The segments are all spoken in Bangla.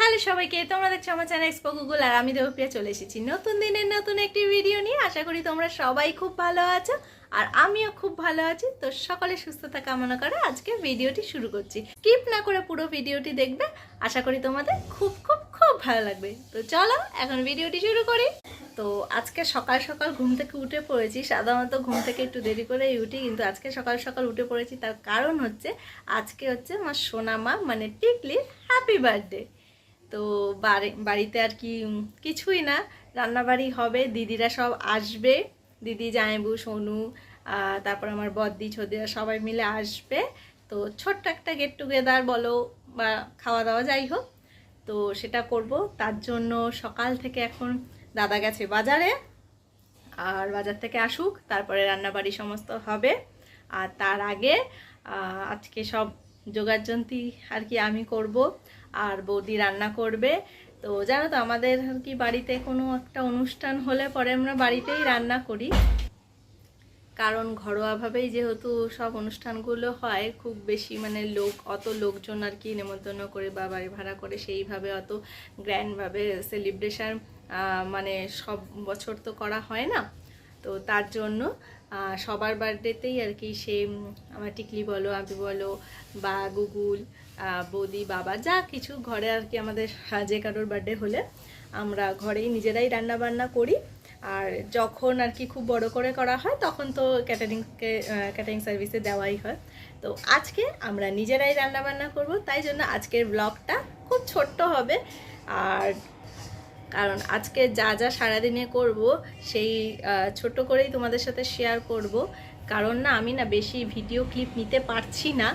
হ্যালো সবাইকে, তোমরা দেখছ আমার চ্যানেল এক্সপো গুগল আর আমি দেবপ্রিয়া চলে এসেছি নতুন দিনের নতুন একটি ভিডিও নিয়ে। আশা করি তোমরা সবাই খুব ভালো আছো আর আমিও খুব ভালো আছি। তো সকলে সুস্থতা কামনা করে আজকে ভিডিওটি শুরু করছি। স্কিপ না করে পুরো ভিডিওটি দেখবে। আশা করি তোমাদের খুব খুব খুব ভালো লাগবে। তো চলো এখন ভিডিওটি শুরু করি। তো আজকে সকাল সকাল ঘুম থেকে উঠে পড়েছি। সাধারণত ঘুম থেকে একটু দেরি করেই উঠি, কিন্তু আজকে সকাল সকাল উঠে পড়েছি। তার কারণ হচ্ছে, আজকে হচ্ছে আমার সোনা মা মানে টিকলির হ্যাপি বার্থডে তো বাড়ি, বাড়িতে আর কি কিছুই না। রান্নাবাড়ি হবে, দিদিরা সব আসবে। দিদি, জামাইবু, সোনু তারপর আমার বদ্দি, ছদিরা সবাই মিলে আসবে। তো ছোট্ট একটা গেট টুগেদার বলো বা খাওয়া দাওয়া যাই হোক। তো সেটা করব। তার জন্য সকাল থেকে এখন দাদা গেছে বাজারে। আর বাজার থেকে আসুক, তারপরে রান্নাবাড়ি সমস্ত হবে। আর তার আগে আজকে সব যোগাযন্তি আর কি আমি করব। আর বৌদি রান্না করবে। তো জানো তো, আমাদের আর কি বাড়িতে কোনো একটা অনুষ্ঠান হলে পরে আমরা বাড়িতেই রান্না করি। কারণ ঘরোয়াভাবেই যেহেতু সব অনুষ্ঠানগুলো হয়, খুব বেশি মানে লোক, অত লোকজন আর কি নেমন্তন্ন করে বা বাড়ি ভাড়া করে সেইভাবে অত গ্র্যান্ডভাবে সেলিব্রেশন মানে সব বছর তো করা হয় না। তো তার জন্য সবার বার্থডেতেই আর কি সে আমার টিকলি বলো আমি বলো, বা গুগুল বৌদি, বাবা, যা কিছু ঘরে আর কি আমাদের যে কারোর বার্থডে হলে আমরা ঘরেই নিজেরাই রান্না বান্না করি। আর যখন আর কি খুব বড় করে করা হয়, তখন তো ক্যাটারিংকে ক্যাটারিং সার্ভিসে দেওয়াই হয়। তো আজকে আমরা নিজেরাই রান্না বান্না করব, তাই জন্য আজকের ব্লগটা খুব ছোট্ট হবে। আর কারণ আজকে যা যা সারাদিনে করব, সেই ছোট করেই তোমাদের সাথে শেয়ার করব। কারণ না, আমি না বেশি ভিডিও ক্লিপ নিতে পারছি না।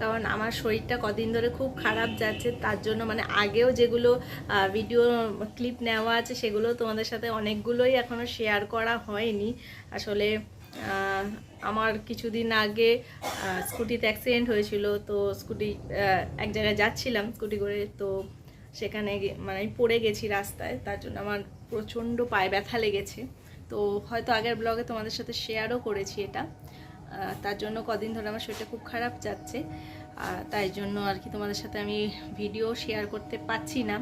কারণ আমার শরীরটা কদিন ধরে খুব খারাপ যাচ্ছে, তার জন্য মানে আগেও যেগুলো ভিডিও ক্লিপ নেওয়া আছে, সেগুলো তোমাদের সাথে অনেকগুলোই এখনও শেয়ার করা হয়নি। আসলে আমার কিছুদিন আগে স্কুটিতে অ্যাক্সিডেন্ট হয়েছিল, তো স্কুটি এক জায়গায় যাচ্ছিলাম স্কুটি করে, তো সেখানে মানে আমি পড়ে গেছি রাস্তায়, তার জন্য আমার প্রচণ্ড পায়ে ব্যথা লেগেছে। তো হয়তো আগের ব্লগে তোমাদের সাথে শেয়ারও করেছি এটা। তার জন্য কদিন ধরে আমার শরীরটা খুব খারাপ যাচ্ছে। তাই জন্য আর কি তোমাদের সাথে আমি ভিডিও শেয়ার করতে পারছি না।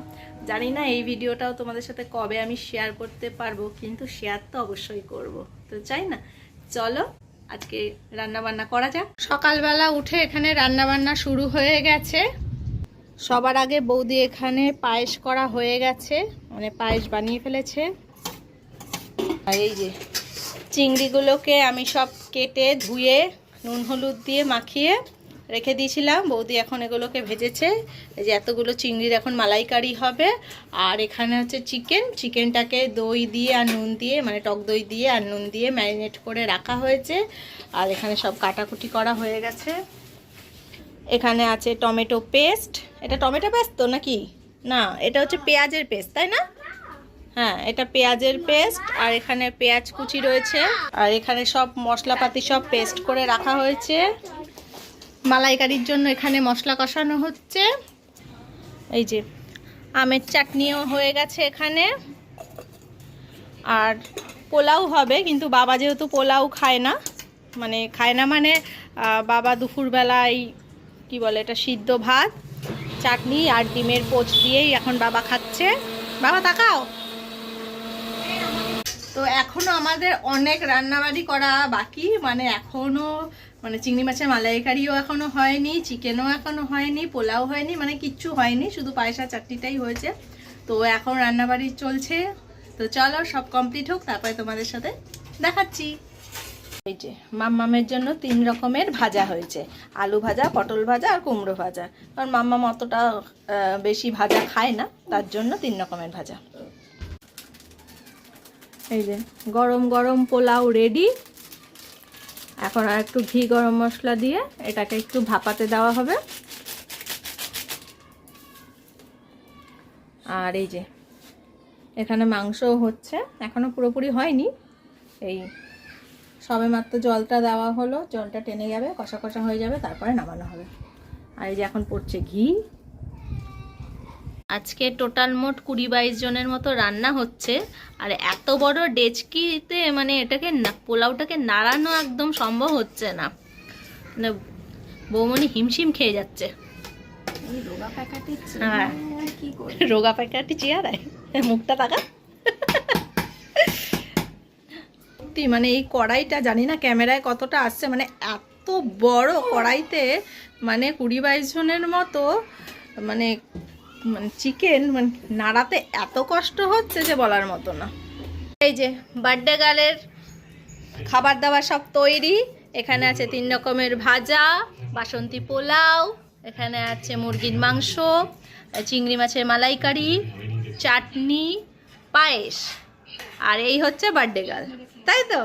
জানি না এই ভিডিওটাও তোমাদের সাথে কবে আমি শেয়ার করতে পারব, কিন্তু শেয়ার তো অবশ্যই করব। তো চাই না? চলো, আজকে রান্না বান্না করা যাক। সকালবেলা উঠে এখানে রান্না বান্না শুরু হয়ে গেছে। সবার আগে বৌদি এখানে পায়েস করা হয়ে গেছে মানে পায়েস বানিয়ে ফেলেছে। আর এই যে চিংড়িগুলোকে আমি সব কেটে ধুয়ে, নুন হলুদ দিয়ে মাখিয়ে রেখে দিয়েছিলাম। বৌদি এখন এগুলোকে ভেজেছে। এই যে এতগুলো চিংড়ির এখন মালাইকারি হবে। আর এখানে হচ্ছে চিকেন। চিকেনটাকে দই দিয়ে আর নুন দিয়ে মানে টক দই দিয়ে আর নুন দিয়ে ম্যারিনেট করে রাখা হয়েছে। আর এখানে সব কাটাকুটি করা হয়ে গেছে। এখানে আছে টমেটো পেস্ট। এটা টমেটো পেস্ট তো নাকি? না, এটা হচ্ছে পেঁয়াজের পেস্ট, তাই না? হ্যাঁ এটা পেঁয়াজের পেস্ট, আর এখানে পেঁয়াজ কুচি রয়েছে। আর এখানে সব মশলাপাতি সব পেস্ট করে রাখা হয়েছে। মালাইকারির জন্য এখানে মশলা কষানো হচ্ছে। এই যে, আমের চাটনিও হয়ে গেছে এখানে। আর পোলাও হবে, কিন্তু বাবা যেহেতু পোলাও খায় না মানে খায় না মানে বাবা দুপুরবেলায় কি বলে এটা, সিদ্ধ ভাত, চাটনি আর ডিমের পোচ দিয়েই এখন বাবা খাচ্ছে। বাবা, তাকাও। তো এখনও আমাদের অনেক রান্নাবাড়ি করা বাকি মানে এখনও মানে চিংড়ি মাছের মালাইকারিও এখনও হয়নি, চিকেনও এখনও হয়নি, পোলাও হয়নি মানে কিচ্ছু হয়নি, শুধু পায়সা চাটনিটাই হয়েছে। তো এখন রান্নাবাড়ি চলছে। তো চলো সব কমপ্লিট হোক, তারপরে তোমাদের সাথে দেখাচ্ছি। এই যে, মাম্মামের জন্য তিন রকমের ভাজা হয়েছে। আলু ভাজা, পটল ভাজা আর কুমড়ো ভাজা। কারণ মাম্মাম অতটা বেশি ভাজা খায় না, তার জন্য তিন রকমের ভাজা। এই যে, গরম গরম পোলাও রেডি এখন আর একটু ঘি, গরম মশলা দিয়ে এটাকে একটু ভাপাতে দেওয়া হবে। আর এই যে, এখানে মাংস হচ্ছে, এখনও পুরোপুরি হয়নি। এই সবে মাত্র জলটা দেওয়া হলো জলটা টেনে যাবে কষা কষা হয়ে যাবে তারপরে নামানো হবে। আর এই যে এখন পড়ছে ঘি। আজকে টোটাল মোট কুড়ি বাইশ জনের মতো রান্না হচ্ছে। আর এত বড় ডেচকিতে মানে এটাকে পোলাওটাকে নাড়ানো একদম সম্ভব হচ্ছে না। মানে বৌমনি হিমশিম খেয়ে যাচ্ছে। রোগা প্যাকেটের হ্যাঁ। চেয়ে কি করে রোগা প্যাকেটটি চেয়ারায় মুখটা তাকা সত্যি মানে এই কড়াইটা জানি না ক্যামেরায় কতটা আসছে মানে এত বড় কড়াইতে মানে কুড়ি বাইশ জনের মতো মানে মানে চিকেন মানে নাড়াতে এত কষ্ট হচ্ছে যে বলার মতো না। এই যে বার্থডে গার্লের খাবার দাবার সব তৈরি, এখানে আছে তিন রকমের ভাজা, বাসন্তী পোলাও, এখানে আছে মুরগির মাংস, চিংড়ি মাছের মালাইকারি, চাটনি, পায়েস। আর এই হচ্ছে বার্থডে গার্ল তাই তো?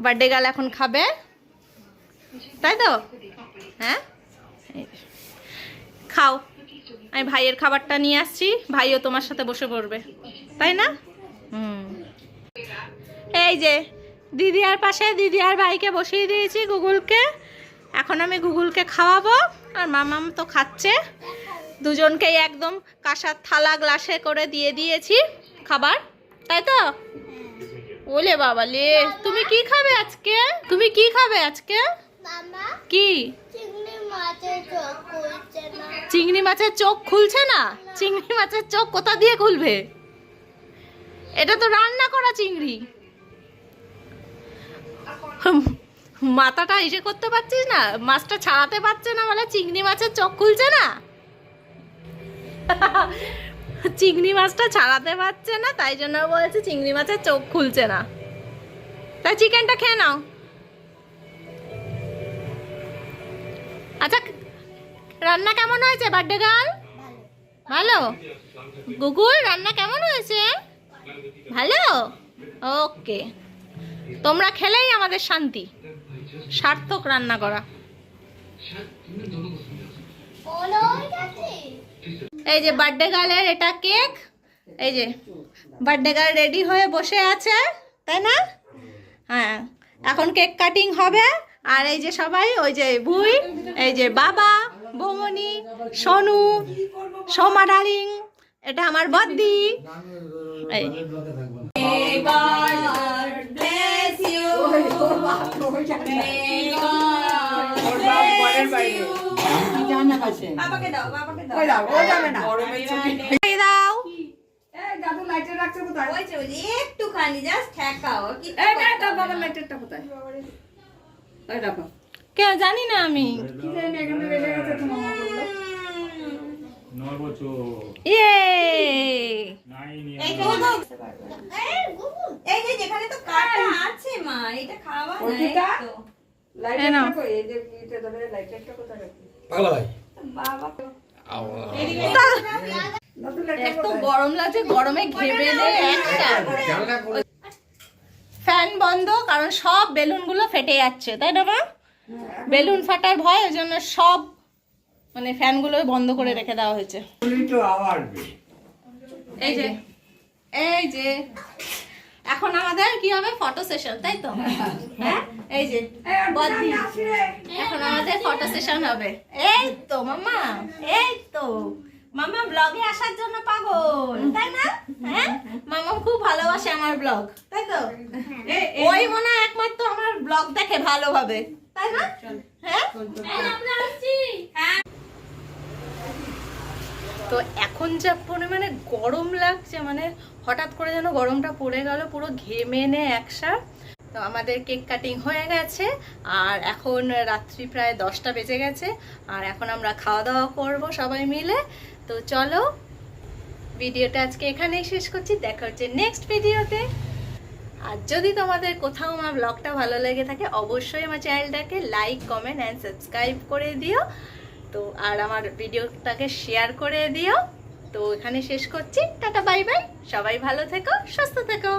বার্থডে গার্ল এখন খাবে। তাই তো? হ্যাঁ? খাও। আমি ভাইয়ের খাবারটা নিয়ে আসছি। ভাইও তোমার সাথে বসে পড়বে। তাই না? হুম। এই যে দিদি আর পাশে দিদি আর ভাইকে বসিয়ে দিয়েছি গুগলকে। এখন আমি গুগলকে খাওয়াবো। আর মামাম তো খাচ্ছে। দুজনকেই একদম কাঁসার থালা গ্লাসে করে দিয়ে দিয়েছি খাবার। তাই তো? ওলে বাবা লে তুমি কি খাবে আজকে? তুমি কি খাবে আজকে? কি? চিংড়ি মাছের চোখ খুলছে না। চিংড়ি মাছের চোখ কোথা দিয়ে খুলবে? এটা তো রান্না করা চিংড়ি। মাথাটা ইসে করতে পারছিস না? মাছটা ছাড়াতে পারছে না বলে চিংড়ি মাছের চোখ খুলছে না? চিংড়ি মাছটা ছাড়াতে পারছে না, তাই জন্য বলছে চিংড়ি মাছের চোখ খুলছে না। তাই চিকেনটা খেয়ে নাও। আচ্ছা রান্না কেমন হয়েছে? Birthday girl? ভালো। গুগুল রান্না কেমন হয়েছে? ভালো? ওকে। তোমরা খেলেই আমাদের শান্তি। সার্থক রান্না করা। এই যে বার্থডে গার্লের এটা কেক। এই যে বার্থডে গার্ল রেডি হয়ে বসে আছে, তাই না? হ্যাঁ এখন কেক কাটিং হবে। আর এই যে সবাই, ওই যে ভুই, এই যে বাবা বৌমনি সোনু, সোমা ডালিং এটা আমার বদ্দি। এই। এই দাও একটুখানি জাস্ট ঠেকাও কি কে জানি না আমি ইয়ে নাইন এই তো যে কাটা আছে মা এটা খাওয়া না এই তো এই নাও। পাগলা ভাই? এত গরম লাগছে গরমে ঘেমে দেয় একটা। ফ্যান বন্ধ কারণ সব বেলুনগুলো ফেটে যাচ্ছে তাই না মা? বেলুন ফাটার ভয় ওই জন্য সব মানে ফ্যানগুলো বন্ধ করে রেখে দেওয়া হয়েছে। এই যে এই যে। এখন আমাদের কি হবে? ফটো সেশন তাই তো? হ্যাঁ? এই যে বদ্দি এখন আমাদের ফটো সেশন হবে। এই তো মামা এই তো। মামা ব্লগে আসার জন্য পাগল তাই না? হ্যাঁ? মামা খুব ভালোবাসে আমার ব্লগ তাই তো? ওই মনে হয় একমাত্র আমার ব্লগ দেখে ভালোভাবে তাই না? হ্যাঁ আমরা আসছি। তো এখন যা পরিমাণে গরম লাগছে মানে হঠাৎ করে যেন গরমটা পড়ে গেল, পুরো ঘেমে নে একসাথ তো আমাদের কেক কাটিং হয়ে গেছে, আর এখন রাত্রি প্রায় দশটা বেজে গেছে, আর এখন আমরা খাওয়া দাওয়া করব সবাই মিলে। তো চলো, ভিডিওটা আজকে এখানেই শেষ করছি, দেখা হচ্ছে নেক্সট ভিডিওতে। আর যদি তোমাদের কোথাও আমার ব্লগটা ভালো লেগে থাকে, অবশ্যই আমার চ্যানেলটাকে লাইক কমেন্ট অ্যান্ড সাবস্ক্রাইব করে দিও। তো আর আমার ভিডিওটাকে শেয়ার করে দিও। তো এখানে শেষ করছি। টাটা বাই বাই সবাই ভালো থেকো, সুস্থ থেকো।